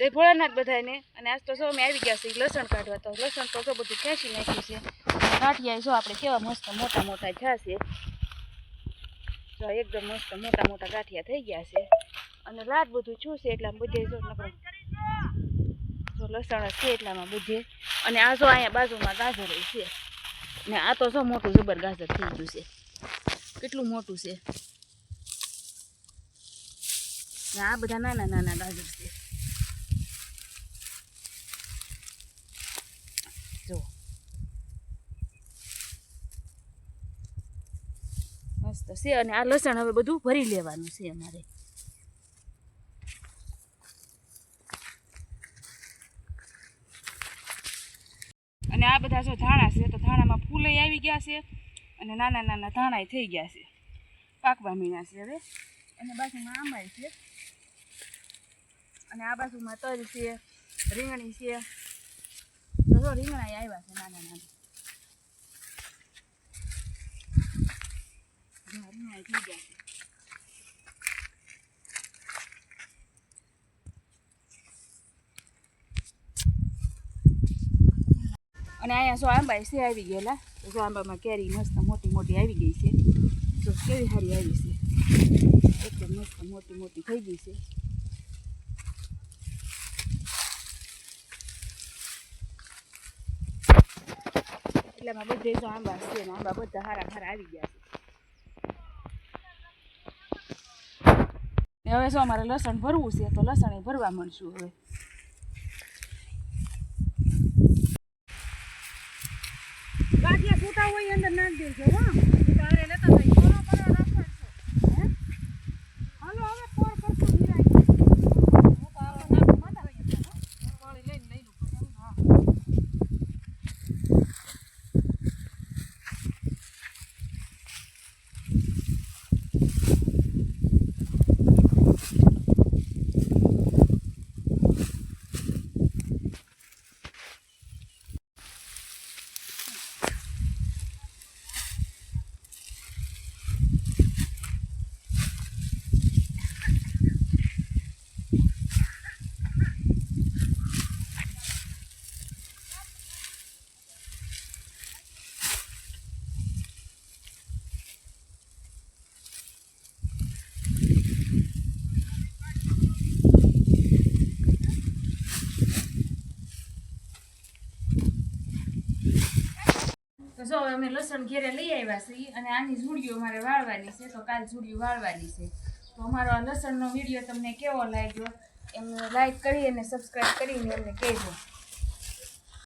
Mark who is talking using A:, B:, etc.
A: જય ભોળાનાથ બધાને અને આજ તો સૌ અમે આવી ગયા છે લસણ કાઢવા, તો લસણ તો તો બધું ખેંચી નાખ્યું છે. કાઠિયા જો આપણે કેવા મસ્ત મોટા મોટા થયા છે. જો એકદમ મસ્ત મોટા મોટા કાઠિયા થઈ ગયા છે. અને લાટ બધું છું છે એટલામાં બધે જો જો લસણ છે એટલામાં બધે. અને આ જો અહીંયા બાજુમાં ગાજર છે. ને આ તો જો મોટું જબર ગાજર થઈ ગયું છે. કેટલું મોટું છે. ને આ બધા નાના નાના ગાજર છે જો મસ્ત છે અને આ લસણ હવે બધું ભરી લેવાનું છે અમારે. અને આ બધા જો ધાણા છે તો ધાણામાં ફૂલે આવી ગયા છે અને નાના નાના ધાણા થઈ ગયા છે. પાકવા મીણા છે હવે. અને બાજુમાં આંબાઈ છે. અને આ બાજુમાં તલ છે, રીંગણી છે. તો રીંગણા આવ્યા છે નાના નાના જો રીંગણા થઈ ગયા અને અહીંયા સો આંબા છે, આવી ગયેલા. સો આંબામાં કેરી મસ્ત મોટી મોટી આવી ગઈ છે. તો કેવી સારી આવી છે. એકદમ મસ્ત મોટી મોટી થઈ ગઈ છે. એટલામાં બધે સો આંબા છે આંબા બધા હારા હારા આવી ગયા છે. હવે શું અમારે લસણ ભરવું છે તો લસણ એ ભરવા મળશું હવે. ગાંઠિયા છૂટા હોય અંદર નાખી દેજો, હો તારે લેતા થઈ કોનો કરો રાખો હે હાલો હવે કોર કરતો નિરાય હું તો આવા નાખો માતા રહી ગયા પાણી લઈને લઈ લો હા તો જો અમે લસણ ઘેરે લઈ આવ્યા છીએ અને આની ઝૂડિયો મારે વાળવાની છે, તો કાલ ઝૂડિયું વાળવાની છે. તો અમારો આ લસણનો વીડિયો તમને કેવો લાગ્યો? એમને લાઈક કરી અને સબસ્ક્રાઈબ કરીને અમને કહેજો.